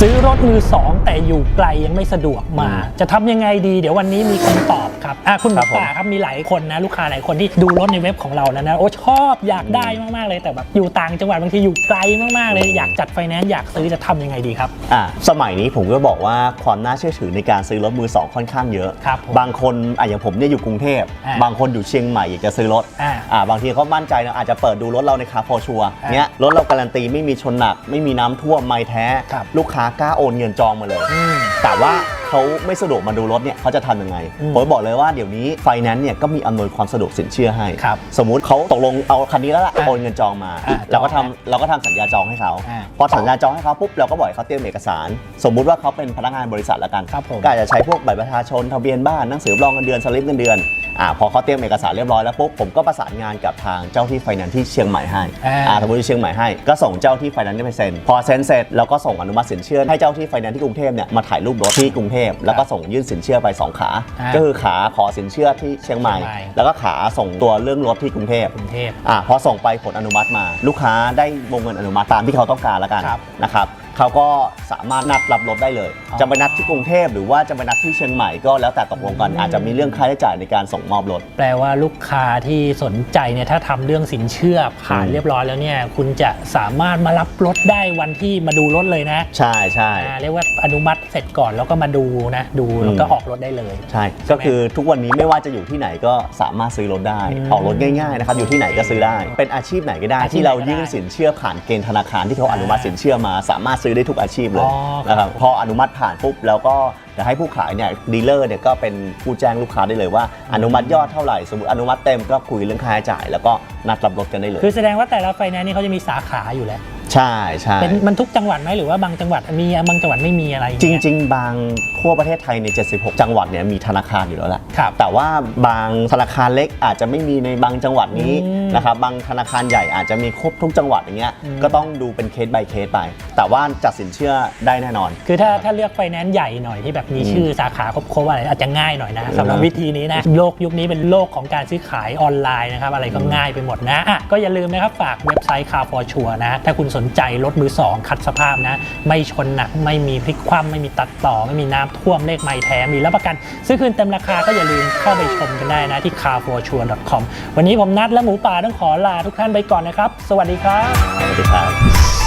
ซื้อรถมือสองแต่อยู่ไกลยังไม่สะดวกมา จะทำยังไงดี เดี๋ยววันนี้มีคำตอบครับอะคุณหคมูรับผมป่าครับมีหลายคนนะ ลูกค้าหลายคนที่ดูรถในเว็บของเรานะนะ โอ้ชอบอยากได้มากๆเลยแต่แบบอยู่ต่างจังหวัดบางทีอยู่ไกลมากๆเลย อยากจัดไฟแนนซ์อยากซื้อจะทำยังไงดีครับ อะสมัยนี้ผมก็บอกว่าความน่าเชื่อถือในการซื้อรถมือสองค่อนข้างเยอะ ครับผมบางคนอะอย่างผมเนี่ยอยู่กรุงเทพ อ่าบางคนอยู่เชียงใหม่อยากจะซื้อรถอ่าอ่าบางทีเขามั่นใจนะอาจจะเปิดดูรถเราในคาร์ฟอร์ชัวอ่าเนี้ยรถเราการันตีไม่มีชนหนัก ไม่มีน้ำท่วมไม่แท้ ครับลูกค้ากล้าโอนเงินจองมาเลยอืมแต่ว่าเขาไม่สะดวกมาดูรถเนี่ยเขาจะทำยังไงอืมผมบอกเลยว่าเดี๋ยวนี้ไฟแนนซ์เนี่ยก็มีอำนวยความสะดวกสินเชื่อให้ ครับสมมุติเขาตกลงเอาคันนี้แล้วล่ะอะโอนเงินจองมา อะเราก็จองทำเราก็ทำสัญญาจองให้เขาอะพอสัญญาจองให้เขาปุ๊บเราก็บอกให้เขาเตรียมเอกสาร สมมุติว่าเขาเป็นพนักงานบริษัทแล้วกันครับผม ก็อาจจะใช้พวกบัตรประชาชนทะเบียนบ้านหนังสือรับรองเงินเดือนสลิปเงินเดือน อ่าพอเขาเตรียมเอกสารเรียบร้อยแล้วปุ๊บผมก็ประสานงานกับทางเจ้าที่ไฟแนนซ์ที่เชียงใหม่ให้อ่า อ่าสมมติที่เชียงใหม่ให้ก็ส่งเจ้าที่ไฟแนนซ์ไปเซ็นพอเซ็นเสร็จเราก็ส่งอนุมัติสินเชื่อให้เจ้าที่ไฟแนนซ์ที่กรุงเทพเนี่ยมาถ่ายรูปรถที่กรุงเทพแล้วก็ส่งยื่นสินเชื่อไปสองขา อ่าก็คือขาขอสินเชื่อที่เชียงใหม่ เชียงใหม่ แล้วก็ขาส่งตัวเรื่องรถที่กรุงเทพ กรุงเทพ อ่าพอส่งไปผลอนุมัติมา ลูกค้าได้วงเงินอนุมัติตามที่เขาต้องการแล้วกันครับนะครับ เขาก็สามารถนัดรับรถได้เลยอ๋อจะไปนัดที่กรุงเทพหรือว่าจะไปนัดที่เชียงใหม่ก็แล้วแต่ตกลงกันอืมอาจจะมีเรื่องค่าใช้จ่ายในการส่งมอบรถ แปลว่าลูกค้าที่สนใจเนี่ยถ้าทำเรื่องสินเชื่อผ่านอืมเรียบร้อยแล้วเนี่ยคุณจะสามารถมารับรถได้วันที่มาดูรถเลยนะ ใช่ใช่อ่าเรียกว่าอนุมัติเสร็จก่อนแล้วก็มาดูนะดูแล้วก็อืมออกรถได้เลย ใช่ ก็คือทุกวันนี้ไม่ว่าจะอยู่ที่ไหนก็สามารถซื้อรถได้อืมออกรถง่ายๆนะครับอยู่ที่ไหนก็ซื้อได้ เป็นอาชีพไหนก็ได้อาชีพที่เราไหนก็ได้ยื่นสินเชื่อผ่านเกณฑ์ธนาคารที่เขาอนุมัติสินเชื่อมาสามารถซื้อได้ทุกอาชีพเลยอ๋อนะครับพออนุมัติผ่านปุ๊บแล้วก็จะให้ผู้ขายเนี่ยดีลเลอร์เนี่ยก็เป็นผู้แจ้งลูกค้าได้เลยว่าอนุมัติยอดเท่าไหร่สมมติอนุมัติเต็มก็คุยเรื่องค่าใช้จ่าย แล้วก็นัดรับรถกันได้เลย คือแสดงว่าแต่ละไฟแนนซ์นี่เขาจะมีสาขาอยู่แล้ว ใช่ใช่เป็นมันทุกจังหวัดไหมหรือว่าบางจังหวัดมีบางจังหวัดไม่มีอะไรอย่างจเงี้ย ริง ๆ บางทั่วประเทศไทยใน 76 จังหวัดเนี่ยมีธนาคารอยู่แล้วแหละครับแต่ว่าบางธนาคารเล็กอาจจะไม่มีในบางจังหวัดนี้อืมนะครับบางธนาคารใหญ่อาจจะมีครบทุกจังหวัดอย่างเงี้ยอืม ก็ต้องดูเป็นเคส by เคสไป แต่ว่าจัดสินเชื่อได้แน่นอน คือถ้าถ้าเลือกไฟแนนซ์ใหญ่หน่อยที่แบบมีอืมชื่อสาขาครบๆอะไรอาจจะง่ายหน่อยนะเออสำหรับวิธีนี้นะโลกยุคนี้เป็นโลกของการซื้อขายออนไลน์นะครับอะไรก็ง่ายไปหมดนะอะก็อย่าลืมนะครับฝากเว็บไซต์ Car for Sure นะถ้าคุณสนใจรถมือสองคัดสภาพนะ ไม่ชนหนักไม่มีพลิกคว่ำไม่มีตัดต่อ ไม่มีน้ำท่วมเลขไม่แท้มีรับประกัน ซื้อคืนเต็มราคาก็อย่าลืมเข้าไปชมกันได้นะที่ carforsure.com วันนี้ผมนัดและหมูป่าต้องขอลาทุกท่านไปก่อนนะครับ สวัสดีครับสวัสดีครับ